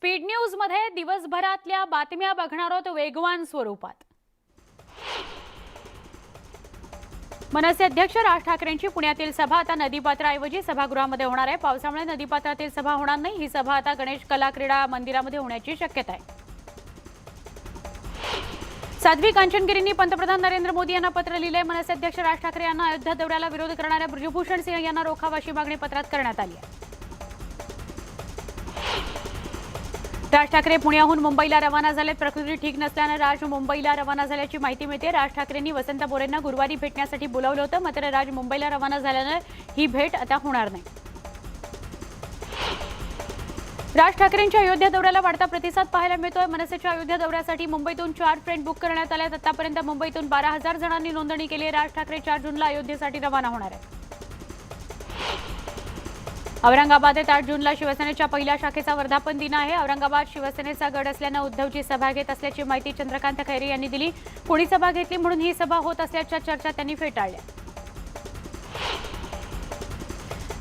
Speed न्यूजमध्ये दिवसभरातल्या बातम्या बघणार आहोत वेगवान स्वरूपात. मनसे अध्यक्ष राज ठाकरेंची पुण्यातील सभा आता नदीपात्राऐवजी सभागृहामध्ये होणार आहे. पावसामुळे नदीपात्रातील सभा होणार नाही. ही सभा आता गणेश कला क्रीडा मंदिरामध्ये होण्याची शक्यता आहे. साध्वी कांचनगिरींनी पंतप्रधान नरेंद्र मोदी यांना पत्र लिहिले मनसे अध्यक्ष राज ठाकरे यांना अयोध्या दौऱ्याला विरोध करणाऱ्या ब्रजभूषण सिंह यांना रोखावाशी मागणी पत्रात करण्यात आली आहे. राज ठाकरे पुण्याहून मुंबईला रवाना झाले प्रकृती ठीक नसल्यानं राज मुंबईला रवाना झाल्याची माहिती मिळते. राज ठाकरेंनी वसंत बोरेंना गुरुवारी भेटण्यासाठी बोलावलं होतं मात्र राज मुंबईला रवाना झाल्यानं ही भेट आता होणार नाही. राज ठाकरेंच्या अयोध्या दौऱ्याला वाढता प्रतिसाद पाहायला मिळतोय. मनसेच्या अयोध्या दौऱ्यासाठी मुंबईतून चार ट्रेन बुक करण्यात आल्या आहेत आतापर्यंत मुंबईतून बारा हजार जणांनी नोंदणी केली आहे. राज ठाकरे चार जूनला अयोध्येसाठी रवाना होणार आहे औरंगाबाद येत आठ जूनला शिवसेनेच्या पहिल्या शाखेचा वर्धापन दिन आहे. औरंगाबाद शिवसेनेचा गड असल्यानं उद्धवजी सभा घेत असल्याची माहिती चंद्रकांत खैरे यांनी दिली. कोणी सभा घेतली म्हणून ही सभा होत असल्याच्या चर्चा त्यांनी फेटाळल्या.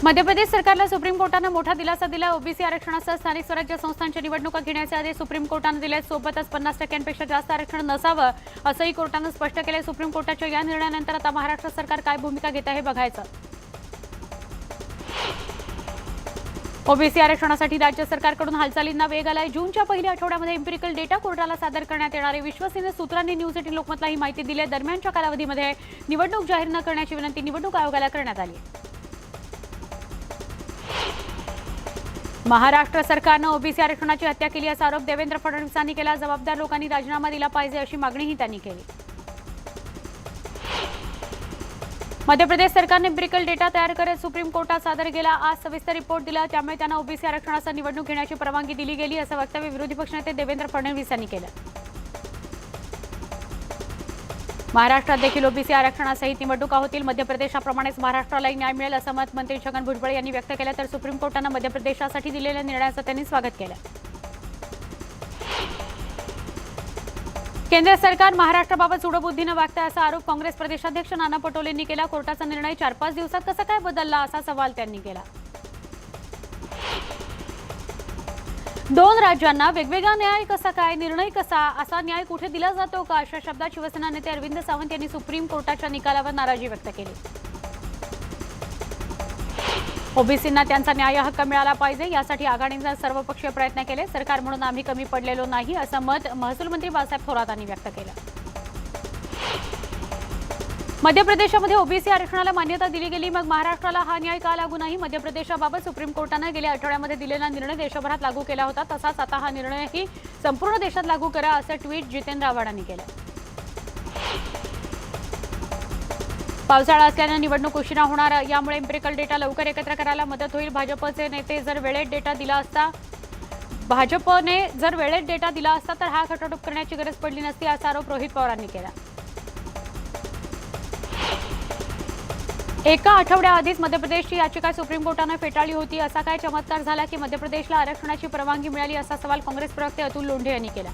मध्य प्रदेश सरकारला सुप्रीम कोर्टानं मोठा दिलासा दिला. ओबीसी आरक्षणासह स्थानिक स्वराज्य संस्थांच्या निवडणुका घेण्याचे आदेश सुप्रीम कोर्टानं दिले सोबतच पन्नास टक्क्यांपेक्षा जास्त आरक्षण नसावं असंही कोर्टानं स्पष्ट केलं सुप्रीम कोर्टाच्या या निर्णयानंतर आता महाराष्ट्र सरकार काय भूमिका घेत आहे बघायचं. ओबीसी आरक्षणासाठी राज्य सरकारकडून हालचालींना वेग आलाय. जूनच्या पहिल्या आठवड्यामध्ये एम्पिरिकल डेटा कोर्टाला सादर करण्यात येणार आहे विश्वसनीय सूत्रांनी न्यूज एटीन लोकमतला ही माहिती दिली आहे. दरम्यानच्या कालावधीमध्ये निवडणूक जाहीर न करण्याची विनंती निवडणूक आयोगाला करण्यात आली आहे. महाराष्ट्र सरकारनं ओबीसी आरक्षणाची हत्या केली असा आरोप देवेंद्र फडणवीसांनी केला. जबाबदार लोकांनी राजीनामा दिला पाहिजे अशी मागणीही त्यांनी केली. मध्य प्रदेश सरकारने ब्रिकल डेटा तयार करत सुप्रीम कोर्टात सादर केला. आज सविस्तर रिपोर्ट दिला. त्यामुळे त्यांना ओबीसी आरक्षणाचा निवडणूक घेण्याची परवानगी दिली गेली असं वक्तव्य विरोधी पक्षनेते देवेंद्र फडणवीस यांनी केलं. महाराष्ट्रात देखील ओबीसी आरक्षणासहित निवडणुका होतील. मध्य प्रदेशाप्रमाणेच महाराष्ट्रालाही न्याय मिळेल असं मत मंत्री छगन भुजबळ यांनी व्यक्त केलं. तर सुप्रीम कोर्टानं मध्य प्रदेशासाठी दिलेल्या निर्णयाचं त्यांनी स्वागत केलं. केंद्र सरकार महाराष्ट्राबाबत सुडबुद्धीनं वागतंय असा आरोप काँग्रेस प्रदेशाध्यक्ष नाना पटोलेंनी केला. कोर्टाचा निर्णय चार पाच दिवसात कसा काय बदलला असा सवाल त्यांनी केला. दोन राज्यांना वेगवेगळा न्याय कसा काय निर्णय कसा असा न्याय कुठे दिला जातो का अशा शब्दात शिवसेना नेते अरविंद सावंत यांनी सुप्रीम कोर्टाच्या निकालावर नाराजी व्यक्त केली. ओबीसींना त्यांचा न्याय हक्क मिळाला पाहिजे यासाठी आघाडीनं सर्वपक्षीय प्रयत्न केले. सरकार म्हणून आम्ही कमी पडलेलो नाही असं मत महसूल मंत्री बाळासाहेब थोरात यांनी व्यक्त केलं. मध्य प्रदेशामध्ये ओबीसी आरक्षणाला मान्यता दिली गेली मग महाराष्ट्राला हा न्याय का लागू नाही? मध्य प्रदेशाबाबत सुप्रीम कोर्टानं गेल्या आठवड्यामध्ये दिलेला निर्णय देशभरात लागू केला होता तसाच आता हा निर्णयही संपूर्ण देशात लागू करा असं ट्विट जितेंद्र आव्हाड यांनी केलं. पावसाळा असल्यानं निवडणूक उशिरा होणार यामुळे एम्पिरिकल डेटा लवकर एकत्र करायला मदत होईल. भाजपचे नेते जर वेळेत डेटा दिला असता भाजपने जर वेळेत डेटा दिला असता तर हा खटाटोप करण्याची गरज पडली नसती असा आरोप रोहित पवारांनी केला. एका आठवड्याआधीच मध्य प्रदेशची याचिका सुप्रीम कोर्टानं फेटाळली होती. असा काय चमत्कार झाला की मध्य प्रदेशला आरक्षणाची परवानगी मिळाली असा सवाल काँग्रेस प्रवक्ते अतुल लोंढे यांनी केला.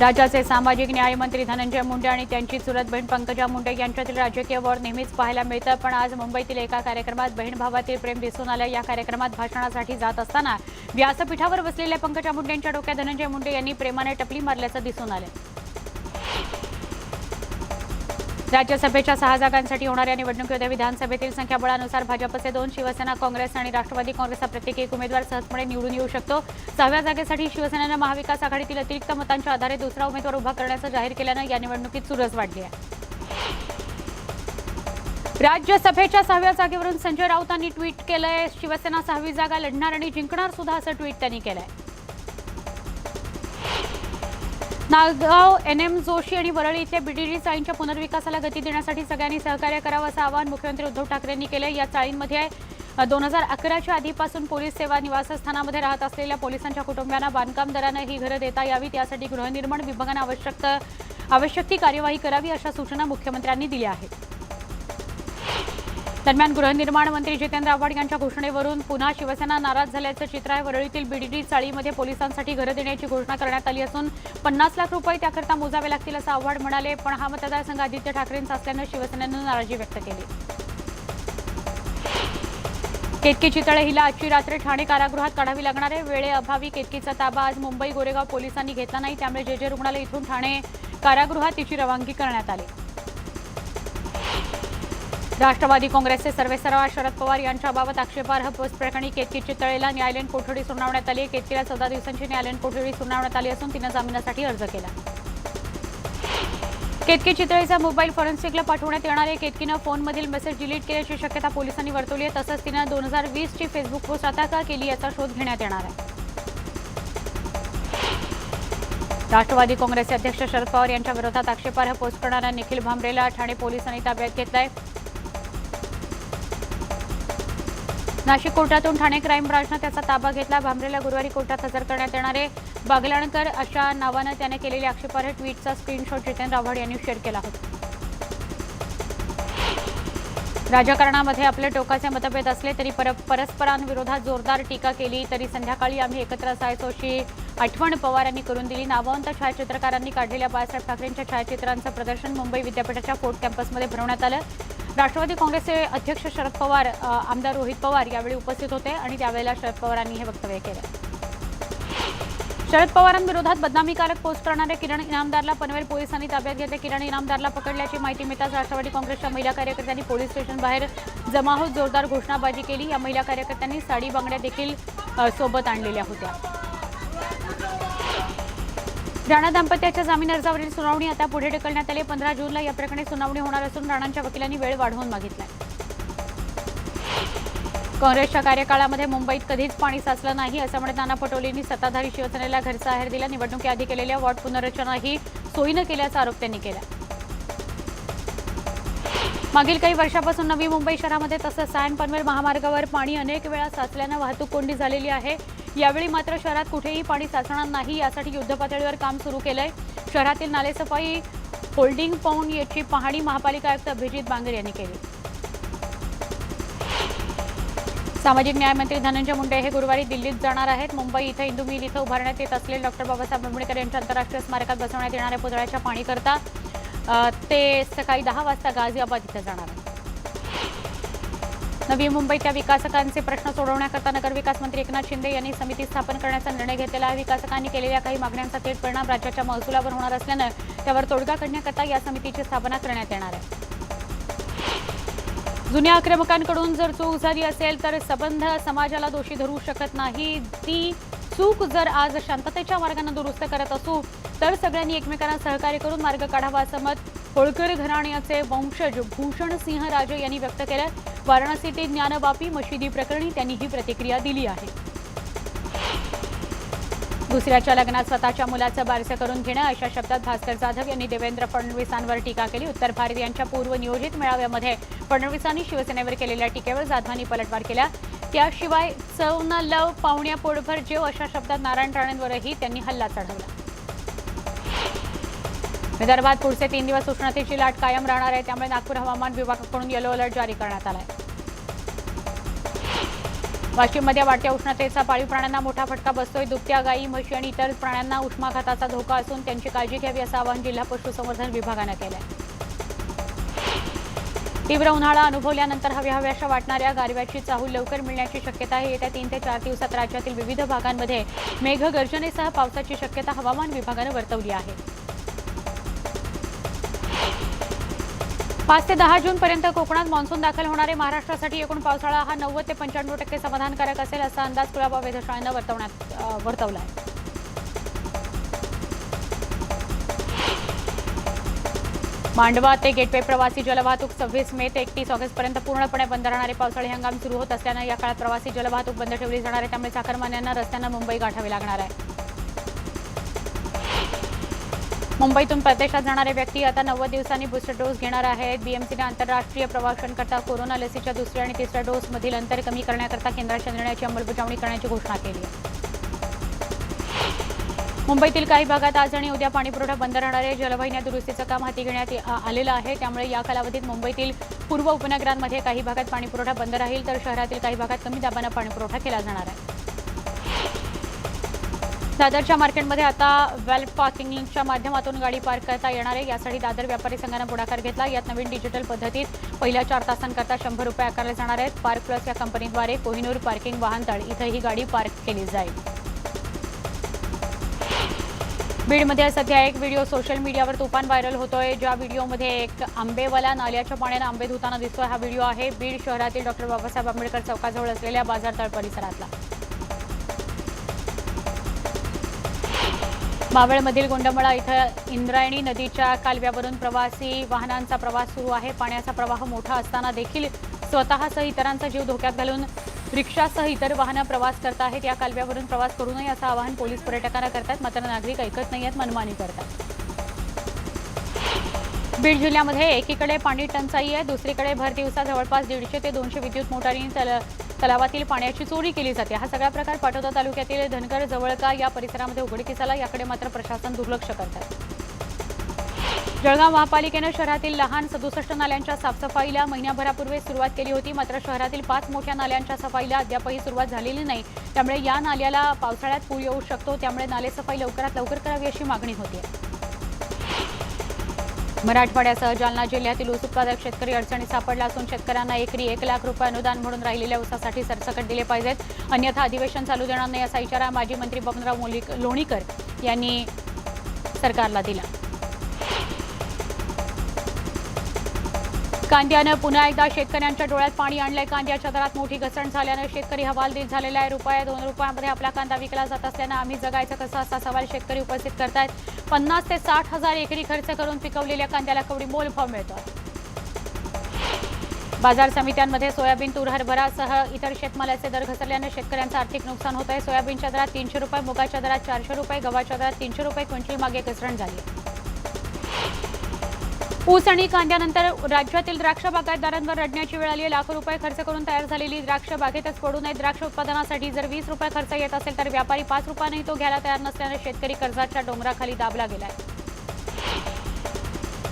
राज्याचे सामाजिक न्यायमंत्री धनंजय मुंडे आणि त्यांची चुलत बहीण पंकजा मुंडे यांच्यातील राजकीय वॉर नेहमीच पाहायला मिळतं. पण आज मुंबईतील एका कार्यक्रमात बहीण भावातील प्रेम दिसून आलं. या कार्यक्रमात भाषणासाठी जात असताना व्यासपीठावर बसलेल्या पंकजा मुंडेंच्या डोक्यात धनंजय मुंडे यांनी प्रेमाने टपली मारल्याचं दिसून आलं. राज्यसभेच्या सहा जागांसाठी होणाऱ्या निवडणुकीमध्ये विधानसभेतील संख्याबळानुसार भाजपचे दोन शिवसेना काँग्रेस आणि राष्ट्रवादी काँग्रेसचा प्रत्येकी एक उमेदवार सहजपणे निवडून येऊ शकतो. सहाव्या जागेसाठी शिवसेनेनं महाविकास आघाडीतील अतिरिक्त मतांच्या आधारे दुसरा उमेदवार उभा करण्याचं जाहीर केल्यानं या निवडणुकीत चुरस वाढली आहे. राज्यसभेच्या सहाव्या जागेवरून संजय राऊतांनी ट्विट केलंय शिवसेना सहावी जागा लढणार आणि जिंकणार सुद्धा असं ट्विट त्यांनी केलंय. नागाव एन एम जोशी आणि वरळी इथल्या बीडीडी चाळींच्या पुनर्विकासाला गती देण्यासाठी सगळ्यांनी सहकार्य करावं असं आवाहन मुख्यमंत्री उद्धव ठाकरेंनी केलं या चाळींमध्ये दोन हजार अकराच्या आधीपासून पोलीस सेवा निवासस्थानामध्ये राहत असलेल्या पोलिसांच्या कुटुंबियांना बांधकामदारांना ही घरं देता यावीत. यासाठी गृहनिर्माण विभागानं आवश्यक आवश्यक ती कार्यवाही करावी अशा सूचना मुख्यमंत्र्यांनी दिल्या आहेत. दरम्यान गृहनिर्माण मंत्री जितेंद्र आव्हाड यांच्या घोषणेवरून पुन्हा शिवसेना नाराज झाल्याचं चित्र आहे. वरळीतील बीडीडी चाळीमध्ये पोलिसांसाठी घरं देण्याची घोषणा करण्यात आली असून पन्नास लाख रुपये त्याकरता मोजावे लागतील असं आव्हाड म्हणाले. पण हा मतदारसंघ आदित्य ठाकरेंचा असल्यानं शिवसेनेनं नाराजी व्यक्त केली. केतकी चितळे हिला आजची रात्र ठाणे कारागृहात काढावी लागणार आहे. वेळेअभावी केतकीचा ताबा आज मुंबई गोरेगाव पोलिसांनी घेतला नाही. त्यामुळे जे जे रुग्णालय इथून ठाणे कारागृहात तिची रवानगी करण्यात आली. राष्ट्रवादी काँग्रेसचे सर्वेसर्वा शरद पवार यांच्याबाबत आक्षेपार्ह पोस्ट प्रकरणी केतकी चितळेला न्यायालयीन कोठडी सुनावण्यात आली. केतकीला चौदा दिवसांची न्यायालयीन कोठडी सुनावण्यात आली असून तिनं जामिनासाठी अर्ज केला. केतकी चितळेचा मोबाईल फॉरेन्सिकला पाठवण्यात येणार आहे. केतकीनं फोनमधील मेसेज डिलीट केल्याची शक्यता पोलिसांनी वर्तवली आहे. तसंच तिनं दोन हजार वीसची फेसबुक पोस्ट आता का केली याचा शोध घेण्यात येणार आहे. राष्ट्रवादी काँग्रेसचे अध्यक्ष शरद पवार यांच्या विरोधात आक्षेपार्ह पोस्ट करणाऱ्या निखिल भांबरेला ठाणे पोलिसांनी ताब्यात घेतलाय. नाशिक कोर्टातून ठाणे क्राईम ब्रांचनं त्याचा ताबा घेतला. भांबरेला गुरुवारी कोर्टात हजर करण्यात येणारे बागलाणकर अशा नावानं त्याने केलेल्या आक्षेपार्ह ट्विटचा स्क्रीनशॉट जितेंद्र आव्हाड यांनी शेअर केला होता. राजकारणामध्ये आपले टोकाचे मतभेद असले तरी पर परस्परांविरोधात जोरदार टीका केली तरी संध्याकाळी आम्ही एकत्र असायचो अशी आठवण पवार यांनी करून दिली. नावंत छायाचित्रकारांनी काढलेल्या बाळासाहेब ठाकरेंच्या छायाचित्रांचं प्रदर्शन मुंबई विद्यापीठाच्या फोर्ट कॅम्पसमध्ये भरवण्यात आलं. राष्ट्रवादी काँग्रेसचे अध्यक्ष शरद पवार आमदार रोहित पवार यावेळी उपस्थित होते आणि त्यावेळेला शरद पवारांनी हे वक्तव्य केलं. शरद पवारांविरोधात बदनामीकारक पोस्ट करणाऱ्या किरण इनामदारला पनवेल पोलिसांनी ताब्यात घेतले. किरण इनामदारला पकडल्याची माहिती मिळताच राष्ट्रवादी काँग्रेसच्या महिला कार्यकर्त्यांनी पोलीस स्टेशन बाहेर जमा होत जोरदार घोषणाबाजी केली. या महिला कार्यकर्त्यांनी साडी बांगड्या देखील सोबत आणलेल्या होत्या. राणा दाम्पत्याच्या जामीन अर्जावरील सुनावणी आता पुढे ढकलण्यात आली. पंधरा जूनला या प्रकरणी सुनावणी होणार असून राणांच्या वकिलांनी वेळ वाढवून मागितलाय. काँग्रेसच्या कार्यकाळामध्ये मुंबईत कधीच पाणी साचलं नाही असं म्हणत नाना पटोलेंनी सत्ताधारी शिवसेनेला घरचा आहेर दिला. निवडणुकीआधी केलेल्या वॉर्ड पुनर्रचनाही सोयीनं केल्याचा आरोप त्यांनी केला. मागील काही वर्षापासून नवी मुंबई शहरामध्ये तसंच सायन पनवेल महामार्गावर पाणी अनेक वेळा साचल्यानं वाहतूक कोंडी झालेली आहे. यावेळी मात्र शहरात कुठेही पाणी साचणार नाही यासाठी युद्धपातळीवर काम सुरू केलंय. शहरातील नालेसफाई होल्डिंग पाहून याची पाहणी महापालिका आयुक्त अभिजित बांगर यांनी केली. सामाजिक न्यायमंत्री धनंजय मुंडे हे गुरुवारी दिल्लीत जाणार आहेत. मुंबई इथं इंदू मिल इथं उभारण्यात येत असलेले डॉक्टर बाबासाहेब आंबेडकर यांच्या आंतरराष्ट्रीय स्मारकात बसवण्यात येणाऱ्या पुतळ्याच्या पाणीकरता ते सकाळी दहा वाजता गाझियाबाद इथं जाणार आहेत. नवी मुंबईतल्या विकासकांचे प्रश्न सोडवण्याकरता नगरविकास मंत्री एकनाथ शिंदे यांनी समिती स्थापन करण्याचा निर्णय घेतलेला आहे. विकासकांनी केलेल्या काही मागण्यांचा थेट परिणाम राज्याच्या महसुलावर होणार असल्यानं त्यावर तोडगा काढण्याकरता या समितीची स्थापना करण्यात येणार आहे. जुन्या आक्रमकांकडून जर चूक झाली असेल तर सबंध समाजाला दोषी धरू शकत नाही. ती चूक जर आज शांततेच्या मार्गाने दुरुस्त करत असू तर सगळ्यांनी एकमेकांना सहकार्य करून मार्ग काढावा असं मत होळकर घराण्याचे वंशज भूषण सिंह राजे यांनी व्यक्त केलं. वाराणसीतील ज्ञानवापी मशिदी प्रकरणी त्यांनी ही प्रतिक्रिया दिली आहे. दुसऱ्याच्या लग्नात स्वतःच्या मुलाचं बारसं करून घेणं अशा शब्दात भास्कर जाधव यांनी देवेंद्र फडणवीसांवर टीका केली. उत्तर भारत यांच्या पूर्वनियोजित मेळाव्यामध्ये फडणवीसांनी शिवसेनेवर केलेल्या टीकेवर जाधवांनी पलटवार केला. त्याशिवाय चव न लव पाहुण्या पोटभर जेव अशा शब्दात नारायण राणेंवरही त्यांनी हल्ला चढवला. विदर्भात पुढचे तीन दिवस उष्णतेची लाट कायम राहणार आहे. त्यामुळे नागपूर हवामान विभागाकडून येलो अलर्ट जारी करण्यात आला आहे वाशिममध्ये वाढत्या उष्णतेचा पाळीव प्राण्यांना मोठा फटका बसतोय. दुभत्या गायी म्हशी आणि इतर प्राण्यांना उष्माघाताचा धोका असून त्यांची काळजी घ्यावी असं आवाहन जिल्हा पशुसंवर्धन विभागानं केलं आहे तीव्र उन्हाळा अनुभवल्यानंतर हव्या हव्याशा वाटणाऱ्या गारव्याची चाहूल लवकर मिळण्याची शक्यता आहे. येत्या तीन ते चार दिवसात राज्यातील विविध भागांमध्ये मेघगर्जनेसह पावसाची शक्यता हवामान विभागानं वर्तवली आहे. पाच ते दहा जून पर्यंत कोकणात मान्सून दाखल होणारे महाराष्ट्रासाठी एकूण पावसाळा हा नव्वद ते पंच्याण्णव टक्के समाधानकारक असेल असा अंदाज कुलाबा वेधशाळेनं वर्तवण्यात वर्तवला आहे मांडवा ते गेटवे प्रवासी जलवाहतूक सव्वीस मे ते एकतीस ऑगस्टपर्यंत पूर्णपणे बंद राहणारे पावसाळी हंगाम सुरू होत असल्यानं या काळात प्रवासी जलवाहतूक बंद ठेवली जाणार आहे. त्यामुळे चाकरमान्यांना रस्त्यांना मुंबई गाठावी लागणार आहे. मुंबईतून परदेशात जाणारे व्यक्ती आता नव्वद दिवसांनी बुस्टर डोस घेणार आहेत. बीएमसीने आंतरराष्ट्रीय प्रवाशांकरता कोरोना लसीच्या दुसऱ्या आणि तिसऱ्या डोसमधील अंतर कमी करण्याकरता केंद्राच्या निर्णयाची अंमलबजावणी करण्याची घोषणा केली. मुंबईतील काही भागात आज आणि उद्या पाणीपुरवठा बंद राहणारे जलवाहिन्या दुरुस्तीचं काम हाती घेण्यात आलेलं आहे. त्यामुळे या कालावधीत मुंबईतील पूर्व उपनगरांमध्ये काही भागात पाणीपुरवठा बंद राहील तर शहरातील काही भागात कमी दाबानं पाणीपुरवठा केला जाणार आहे. दादरच्या मार्केटमध्ये आता वेल्फ पार्किंगच्या माध्यमातून गाडी पार्क करता येणार आहे. यासाठी दादर व्यापारी संघानं पुढाकार घेतला. यात नवीन डिजिटल पद्धतीत पहिल्या चार तासांकरता शंभर रुपये आकारले जाणार आहेत. पार्क प्लस या कंपनीद्वारे कोहिनूर पार्किंग वाहनतळ इथं ही गाडी पार्क केली जाईल. बीडमध्ये सध्या एक व्हिडिओ सोशल मीडियावर तुफान व्हायरल होतोय. ज्या व्हिडिओमध्ये एक आंबेवाला नाल्याच्या पाण्यानं आंबे धुताना दिसतोय. हा व्हिडिओ आहे. बीड शहरातील डॉक्टर बाबासाहेब आंबेडकर चौकाजवळ असलेल्या बाजारतळ परिसरातला. मावळमधील गोंडमळा इथं इंद्रायणी नदीच्या कालव्यावरून प्रवासी वाहनांचा प्रवास सुरू आहे. पाण्याचा प्रवाह मोठा असताना देखील स्वतःसह इतरांचा जीव धोक्यात घालून रिक्षासह इतर वाहनं प्रवास करत आहेत. या कालव्यावरून प्रवास करू नये असं आवाहन पोलीस पर्यटकांना करतात मात्र नागरिक ऐकत नाही आहेत मनमानी करतात बीड जिल्ह्यामध्ये एकीकडे पाणी टंचाई आहे. दुसरीकडे भर दिवसा जवळपास दीडशे ते दोनशे विद्युत मोटारींनी तलावातील पाण्याची चोरी केली जाते. हा सगळा प्रकार पाटोदा तालुक्यातील धनगर जवळका या परिसरामध्ये उघडकीस आला. याकडे मात्र प्रशासन दुर्लक्ष करतात जळगाव महापालिकेनं शहरातील लहान सदुसष्ट नाल्यांच्या साफसफाईला महिन्याभरापूर्वी सुरुवात केली होती. मात्र शहरातील पाच मोठ्या नाल्यांच्या सफाईला अद्यापही सुरुवात झालेली नाही. त्यामुळे या नाल्याला पावसाळ्यात पूर येऊ शकतो. त्यामुळे नालेसफाई लवकरात लवकर करावी अशी मागणी होती. मराठवाड्यासह जालना जिल्ह्यातील ऊस उत्पादक शेतकरी अडचणीत सापडला असून शेतकऱ्यांना एकरी एक लाख रुपये अनुदान म्हणून राहिलेल्या ऊसासाठी सरसकट दिले पाहिजेत. अन्यथा अधिवेशन चालू देणार नाही असा इशारा माजी मंत्री बबनराव लोणीकर यांनी सरकारला दिला. कांद्यानं पुन्हा एकदा शेतकऱ्यांच्या डोळ्यात पाणी आणलंय. कांद्याच्या दरात मोठी घसरण झाल्यानं शेतकरी हवालदिल झालेला आहे. रुपया दोन रुपयामध्ये आपला कांदा विकला जात असल्यानं आम्ही जगायचं कसं असा सवाल शेतकरी उपस्थित करतायत. पन्नास ते साठ हजार एकरी खर्च करून पिकवलेल्या कांद्याला कवडी मोल भाव मिळतो बाजार समित्यांमध्ये सोयाबीन तूर हरभरासह इतर शेतमालाचे दर घसरल्यानं शेतकऱ्यांचं आर्थिक नुकसान होत आहे सोयाबीनच्या दरात तीनशे रुपये मुगाच्या दरात चारशे रुपये गव्हाच्या दरात तीनशे रुपये क्विंटल मागे घसरण झाली. ऊस आणि कांद्यानंतर राज्यातील द्राक्ष बागायतदारांवर रडण्याची वेळ आली. आहे लाखो रुपये खर्च करून तयार झालेली द्राक्ष बागेतच पडू नये. द्राक्ष उत्पादनासाठी जर वीस रुपये खर्च येत असेल तर व्यापारी पाच रुपयानेही तो घ्यायला तयार नसल्याने शेतकरी कर्जाच्या डोंगराखाली दाबला गेलाय.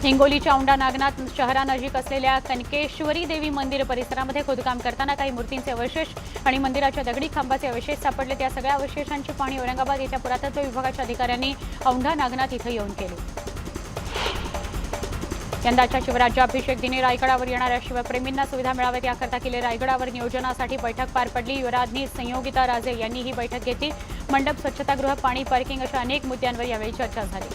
हिंगोलीच्या औंढा नागनाथ शहरानजीक असलेल्या कनकेश्वरी देवी मंदिर परिसरामध्ये खोदकाम करताना काही मूर्तींचे अवशेष आणि मंदिराच्या दगडी खांबाचे अवशेष सापडले. त्या सगळ्या अवशेषांची पाहणी औरंगाबाद येथील पुरातत्व विभागाच्या अधिकाऱ्यांनी औंढा नागनाथ इथं येऊन केली. यंदाच्या शिवराज्याभिषेक दिनी रायगडावर येणाऱ्या शिवप्रेमींना सुविधा मिळाव्यात. याकरता केले रायगडावर नियोजनासाठी बैठक पार पडली. युवराजनी संयोगिता राजे यांनी ही बैठक घेतली. मंडप स्वच्छतागृह पाणी पार्किंग अशा अनेक मुद्द्यांवर यावेळी चर्चा झाली.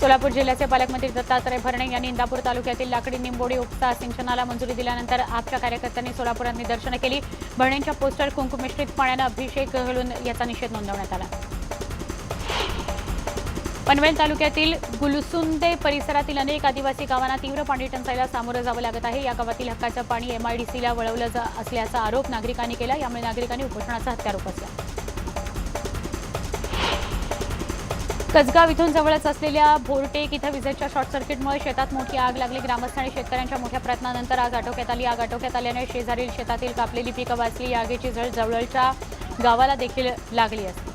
सोलापूर जिल्ह्याचे पालकमंत्री दत्तात्रय भरणे यांनी इंदापूर तालुक्यातील लाकडी निंबोडी उपसा सिंचनाला मंजुरी दिल्यानंतर आपच्या कार्यकर्त्यांनी सोलापुरात निदर्शनं केली. भरणेंच्या पोस्टर कुंकुमिश्रित पाण्यानं अभिषेक घालून याचा निषेध नोंदवण्यात आला. पनवेल तालुक्यातील गुलसुंदे परिसरातील अनेक आदिवासी गावांना तीव्र पाणी टंचाईला सामोरं जावं लागत आहे. या गावातील हक्काचं पाणी एमआयडीसीला वळवलं जा असल्याचा आरोप नागरिकांनी केला. यामुळे नागरिकांनी उपोषणाचा हत्यार उपसला. कसगाव इथून जवळच असलेल्या भोरटेक इथं विजेच्या शॉर्ट सर्किटमुळे शेतात मोठी आग लागली. ग्रामस्थ आणि शेतकऱ्यांच्या मोठ्या प्रयत्नानंतर आग आटोक्यात आली. आग आटोक्यात आल्याने शेजारील शेतातील कापलेली पिकं वाचली. या आगीची जळ जवळच्या गावाला देखील लागली असते.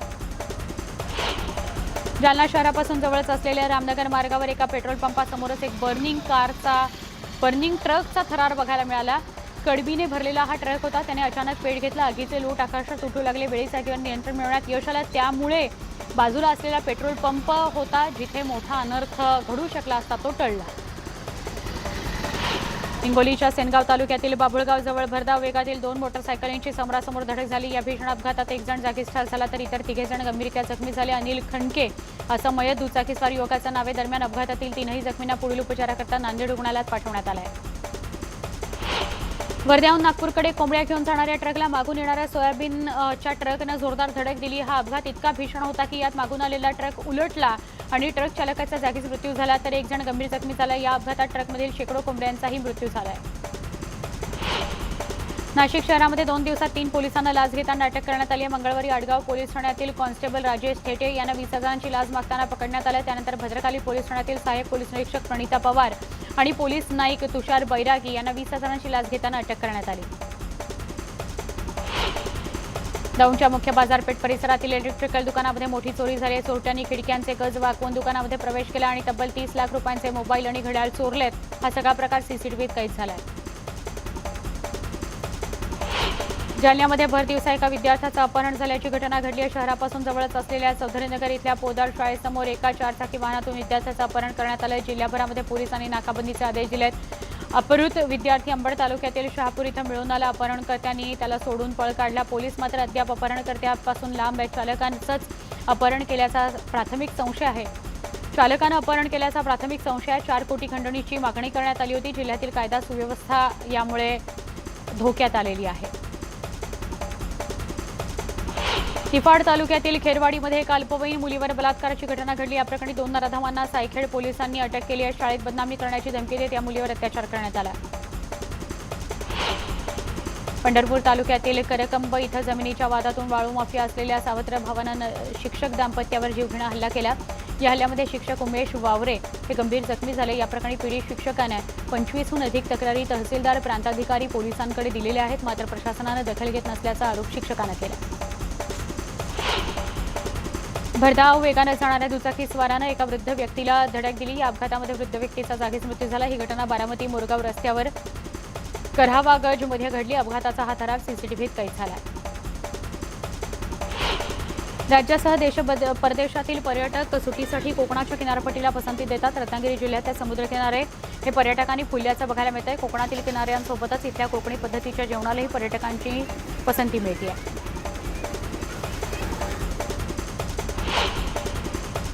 जालना शहरापासून जवळच असलेल्या रामनगर मार्गावर एका पेट्रोल पंपासमोरच एक बर्निंग कारचा बर्निंग ट्रकचा थरार बघायला मिळाला. कडबीने भरलेला हा ट्रक होता. त्याने अचानक पेट घेतला. आगीचे लोट आकाशात उठू लागले. वेळीच आगीवर नियंत्रण मिळवण्यात यश आलं. त्यामुळे बाजूला असलेला पेट्रोल पंप होता जिथे मोठा अनर्थ घडू शकला असता तो टळला. हिंगोलीच्या सेनगाव तालुक्यातील बाबुळगाव जवळ भरधाव वेगातील दोन मोटरसायकलींची समोरासमोर धडक झाली. या भीषण अपघातात एक जण जागीच ठार झाला तर इतर तिघे जण गंभीररित्या जखमी झाले. अनिल खणके असं मयत दुचाकीस्वार युवकाचं नावे दरम्यान अपघातातील तीनही जखमींना पुढील उपचाराकरता नांदेड रुग्णालयात पाठवण्यात आलं आहे वर्ध्याहून नागपूरकडे कोंबड्या घेऊन जाणाऱ्या ट्रकला मागून येणाऱ्या सोयाबीनच्या ट्रकनं जोरदार धडक दिली. हा अपघात इतका भीषण होता की यात मागून आलेला ट्रक उलटला आणि ट्रक चालकाचा जागीच मृत्यू झाला. तर एक जण गंभीर जखमी झाला. या अपघातात ट्रकमधील शेकडो कोंबड्यांचाही मृत्यू झाला नाशिक शहरामध्ये दोन दिवसात तीन पोलिसांना लाच घेताना अटक करण्यात आली मंगळवारी आडगाव पोलीस ठाण्यातील कॉन्स्टेबल राजेश थेटे यांना वीस हजारांची लाच मागताना पकडण्यात आलं. त्यानंतर भद्रकाली पोलीस ठाण्यातील सहाय्यक पोलीस निरीक्षक प्रणिता पवार आणि पोलीस नाईक तुषार बैरागी यांना वीस हजारांची लाच घेताना अटक करण्यात आली. दौंडच्या मुख्य बाजारपेठ परिसरातील इलेक्ट्रिकल दुकानामध्ये मोठी चोरी झाली आहे. चोरट्यांनी खिडक्यांचे गज वाकवून दुकानामध्ये प्रवेश केला आणि तब्बल तीस लाख रुपयांचे मोबाईल आणि घड्याळ चोरलेत. हा सगळा प्रकार सीसीटीव्हीत कैद झाला आहे जालन्यामध्ये भर दिवसा एका विद्यार्थ्याचं अपहरण झाल्याची घटना घडली. आहे शहरापासून जवळच असलेल्या चौधरीनगर इथल्या पोदार शाळेसमोर एका चारचाकी वाहनातून विद्यार्थ्याचं अपहरण करण्यात आलं. जिल्ह्याभरामध्ये पोलिसांनी नाकाबंदीचे आदेश दिलेत. अपहृत विद्यार्थी अंबड तालुक्यातील शहापूर इथं मिळून आला अपहरणकर्त्यांनी त्याला सोडून पळ काढला. पोलीस मात्र अद्याप अपहरणकर्त्यापासून लांब आहे चालकांचंच अपहरण केल्याचा प्राथमिक संशय आहे. चालकानं अपहरण केल्याचा प्राथमिक संशय आहे. चार कोटी खंडणीची मागणी करण्यात आली होती. जिल्ह्यातील कायदा सुव्यवस्था यामुळे धोक्यात आलेली आहे. निफाड तालुक्यातील खेरवाडीमध्ये एका अल्पवयीन मुलीवर बलात्काराची घटना घडली. या प्रकरणी दोन नराधमांना सायखेड पोलिसांनी अटक केली आहे. शाळेत बदनामी करण्याची धमकी देत या मुलीवर अत्याचार करण्यात आला. पंढरपूर तालुक्यातील करकंब इथं जमिनीच्या वादातून वाळू माफिया असलेल्या सावत्र भावानं शिक्षक दाम्पत्यावर जीवघेणा हल्ला केला. या हल्ल्यामध्ये शिक्षक उमेश वावरे हे गंभीर जखमी झाले. या प्रकरणी पीडित शिक्षकाने पंचवीसहून अधिक तक्रारी तहसीलदार प्रांताधिकारी पोलिसांकडे दिलेल्या आहेत. मात्र प्रशासनानं दखल घेत नसल्याचा आरोप शिक्षकानं केला. भरधाव वेगानं जाणाऱ्या दुचाकी स्वारानं एका वृद्ध व्यक्तीला धडक दिली. या अपघातामध्ये वृद्ध व्यक्तीचा जागीच मृत्यू झाला. ही घटना बारामती मोरगाव रस्त्यावर करहावागजमध्ये घडली. अपघाताचा हा थरार सीसीटीव्हीत कैद झाला. राज्यासह देश परदेशातील पर्यटक सुटीसाठी कोकणाच्या किनारपट्टीला पसंती देतात. रत्नागिरी जिल्ह्याच्या समुद्रकिनारे हे पर्यटकांनी फुलल्याचं बघायला मिळतंय. कोकणातील किनाऱ्यांसोबतच इथल्या कोकणी पद्धतीच्या जेवणालाही पर्यटकांची पसंती मिळते आहे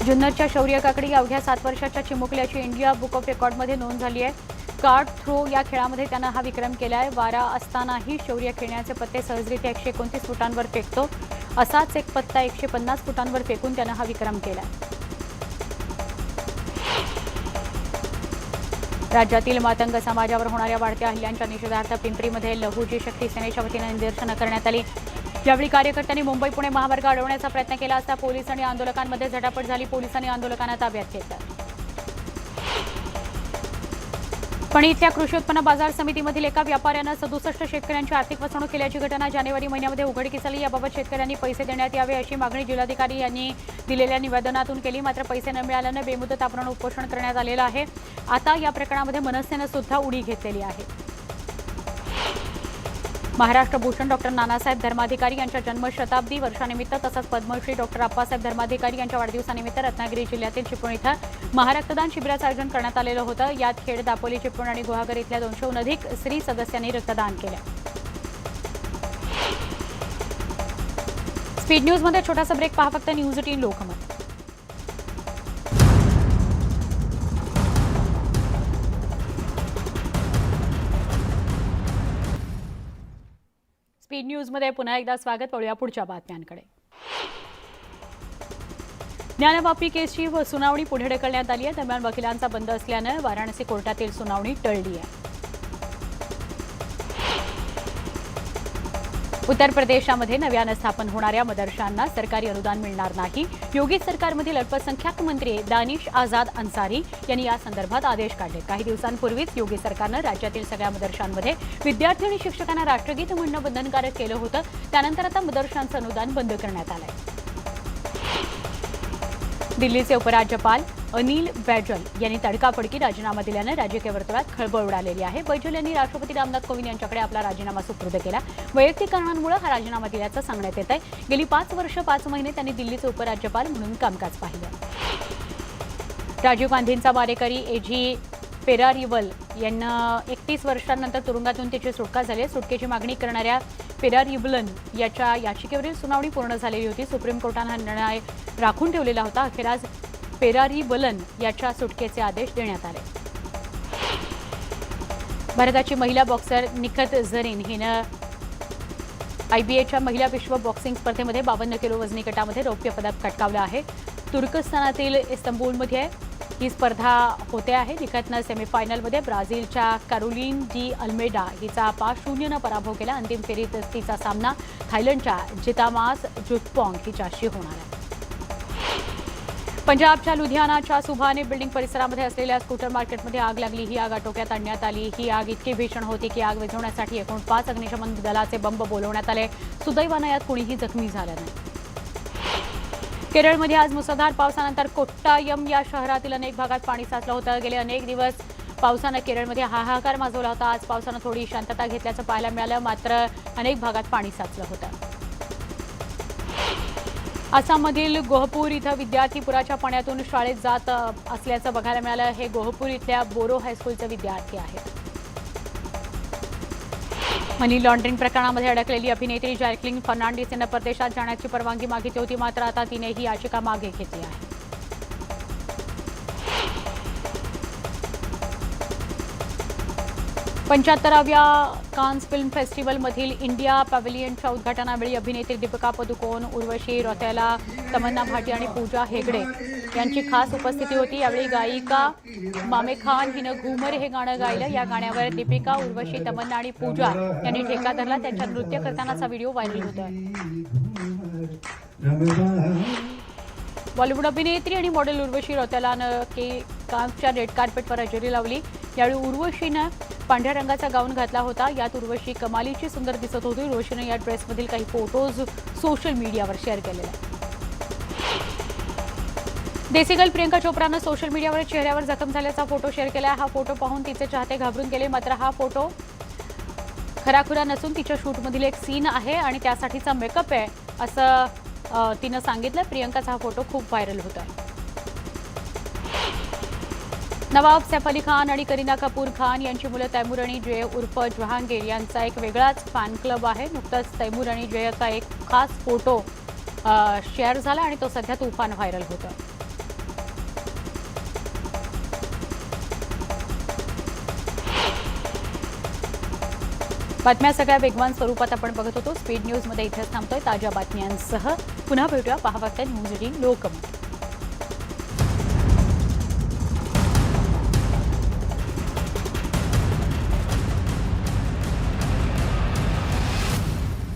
जुन्नरच्या शौर्य काकडी अवघ्या सात वर्षाच्या चिमुकल्याची इंडिया बुक ऑफ रेकॉर्डमध्ये नोंद झाली आहे. कार्ड थ्रो या खेळामध्ये त्यानं हा विक्रम केला आहे. वारा असतानाही शौर्य खेळण्याचे पत्ते सहजरित्या एकशे एकोणतीस फुटांवर फेकतो. असाच एक पत्ता एकशे पन्नास फुटांवर फेकून त्यानं हा विक्रम केला राज्यातील मातंग समाजावर होणाऱ्या वाढत्या हल्ल्यांच्या निषेधार्थ पिंपरीमध्ये लहुजी शक्ती सेनेच्या वतीनं निदर्शनं करण्यात आली. यावेळी कार्यकर्त्यांनी मुंबई पुणे महामार्ग अडवण्याचा प्रयत्न केला असता पोलीस आणि आंदोलकांमध्ये झटापट झाली. पोलिसांनी आंदोलकांना ताब्यात घेतलं. पण इथल्या कृषी उत्पन्न बाजार समितीमधील एका व्यापाऱ्यानं सदुसष्ट शेतकऱ्यांची आर्थिक फसवणूक केल्याची घटना जानेवारी महिन्यामध्ये उघडकीस आली याबाबत शेतकऱ्यांनी पैसे देण्यात यावे अशी मागणी जिल्हाधिकारी यांनी दिलेल्या निवेदनातून केली. मात्र पैसे न मिळाल्यानं बेमुदत आपण उपोषण करण्यात आलेलं आहे. आता या प्रकरणामध्ये मनसेनं सुद्धा उडी घेतलेली आहे. महाराष्ट्र भूषण डॉक्टर नानासाहेब धर्माधिकारी यांच्या जन्मशताब्दी वर्षानिमित्त तसंच पद्मश्री डॉक्टर अप्पासाहेब धर्माधिकारी यांच्या वाढदिवसानिमित्त रत्नागिरी जिल्ह्यातील चिपळूण इथं महारक्तदान शिबिराचं आयोजन करण्यात आलेलं होतं. यात खेड दापोली चिपळूण आणि गुहागर इथल्या दोनशेहून अधिक स्त्री सदस्यांनी रक्तदान केलं. स्पीड न्यूजमध्ये छोटासा ब्रेक पहा फक्त न्यूज एटीन लोकमत. स्पीड न्यूजमध्ये पुन्हा एकदा स्वागत वळूया पुढच्या बातम्यांकडे. ज्ञानवापी केसची व सुनावणी पुढे ढकलण्यात आली आहे दरम्यान वकिलांचा बंद असल्यानं वाराणसी कोर्टातील सुनावणी टळली आहे. उत्तर प्रदेशामध्ये नव्यानं स्थापन होणाऱ्या मदरशांना सरकारी अनुदान मिळणार नाही. योगी सरकारमधील अल्पसंख्याक मंत्री दानिश आझाद अन्सारी यांनी या संदर्भात आदेश काढले. काही दिवसांपूर्वीच योगी सरकारनं राज्यातील सगळ्या मदरशांमध्ये विद्यार्थी आणि शिक्षकांना राष्ट्रगीत म्हणणं बंधनकारक केलं होतं. त्यानंतर आता मदरशांचं अनुदान बंद करण्यात आलंय. दिल्लीचे उपराज्यपाल अनिल बैजल यांनी तडकाफडकी राजीनामा दिल्यानं राजकीय वर्तुळात खळबळ उडालेली आहे. बैजल यांनी राष्ट्रपती रामनाथ कोविंद यांच्याकडे आपला राजीनामा सुपूर्द केला. वैयक्तिक कारणांमुळे हा राजीनामा दिल्याचं सांगण्यात येत आहे गेली पाच वर्ष पाच महिने त्यांनी दिल्लीचे उपराज्यपाल म्हणून कामकाज पाहिलं. राजीव गांधींचा मारेकरी एजी पेरारिवल यांना एकतीस वर्षांनंतर तुरुंगातून त्याची सुटका झाली सुटकेची मागणी करणाऱ्या पेरारिवलन याच्या याचिकेवरील सुनावणी पूर्ण झालेली होती. सुप्रीम कोर्टानं हा निर्णय राखून ठेवलेला होता. अखेर आज पेरारिवलन याच्या सुटकेचे आदेश देण्यात आले. भारताची महिला बॉक्सर निखत झरीन हिनं आयबीएच्या महिला विश्व बॉक्सिंग स्पर्धेमध्ये बावन्न किलो वजनी गटामध्ये रौप्य पदक पटकावलं आहे. तुर्कस्तानातील इस्तंबूलमध्ये ही स्पर्धा होते आहे. निखतनं सेमीफायनलमध्ये ब्राझीलच्या कॅरोलिन डी अल्मेडा हिचा पाच शून्यनं पराभव केला. अंतिम फेरीत तिचा सामना थायलंडच्या जितामास जुटपॉंग हिच्याशी होणार आहे. पंजाबच्या लुधियानाच्या सुभाने बिल्डिंग परिसरामध्ये असलेल्या स्कूटर मार्केटमध्ये आग लागली. ही आग आटोक्यात आणण्यात आली. ही आग इतकी भीषण होती की आग विझवण्यासाठी एकूण पाच अग्निशमन दलाचे बंब बोलवण्यात आले. सुदैवानं यात कुणीही जखमी झालं नाही. केरळमध्ये आज मुसळधार पावसानंतर कोट्टायम या शहरातील अनेक भागात पाणी साचलं होतं. गेले अनेक दिवस पावसानं केरळमध्ये हाहाकार माजवला होता. आज पावसानं थोडी शांतता घेतल्याचं पाहायला मिळालं. मात्र अनेक भागात पाणी साचलं होतं. आसाममधील गोहपूर इथं विद्यार्थी पुराच्या पाण्यातून शाळेत जात असल्याचं बघायला मिळालं. हे गोहपूर इथल्या बोरो हायस्कूलचे विद्यार्थी आहेत. मनी लॉन्ड्रिंग प्रकरणामध्ये अडकलेली अभिनेत्री जॅकलिन फर्नांडिस यांना परदेशात जाण्याची परवानगी मागितली होती मात्र आता तिने ही याचिका मागे घेतली आहे पंच्याहत्तराव्या कान्स फिल्म फेस्टिवलमधील इंडिया पॅव्हिलियनच्या उद्घाटनावेळी अभिनेत्री दीपिका पदुकोण उर्वशी रोतेला तमन्ना भाटी आणि पूजा हेगडे यांची खास उपस्थिती होती. यावेळी गायिका मामे खान हिनं घुमर हे गाणं गायलं. या गाण्यावर दीपिका उर्वशी तमन्ना आणि पूजा यांनी ठेका धरला. त्यांच्या नृत्य करतानाचा व्हिडिओ व्हायरल होता बॉलिवूड अभिनेत्री आणि मॉडेल उर्वशी रौतेलानं के कान्सच्या रेड कार्पेटवर हजेरी लावली. यावेळी उर्वशीनं पांढऱ्या रंगाचा गाऊन घातला होता. यात उर्वशी कमालीची सुंदर दिसत होती. उर्वशीनं या ड्रेसमधील काही फोटोज सोशल मीडियावर शेअर केलेले आहेत. देसीगल प्रियंका चोप्रानं सोशल मीडियावर चेहऱ्यावर जखम झाल्याचा फोटो शेअर केला. हा फोटो पाहून तिचे चाहते घाबरून गेले. मात्र हा फोटो खराखुरा नसून तिच्या शूटमधील एक सीन आहे आणि त्यासाठीचा मेकअप आहे असं तिनं सांगितलं. प्रियंकाचा हा फोटो खूप व्हायरल होता. आहे नवाब सैफ अली खान आणि करीना कपूर खान यांची मुलं तैमूर आणि जय उर्फ जहांगीर यांचा एक वेगळाच फॅन क्लब आहे. नुकताच तैमूर आणि जयचा एक खास फोटो शेअर झाला आणि तो सध्या तुफान व्हायरल होतो बातम्या सगळ्या वेगवान स्वरूपात आपण बघत होतो. स्पीड न्यूजमध्ये इथेच थांबतोय ताज्या बातम्यांसह. पुन्हा भेटूया पहा वाजता न्यूज एटीन लोकमत.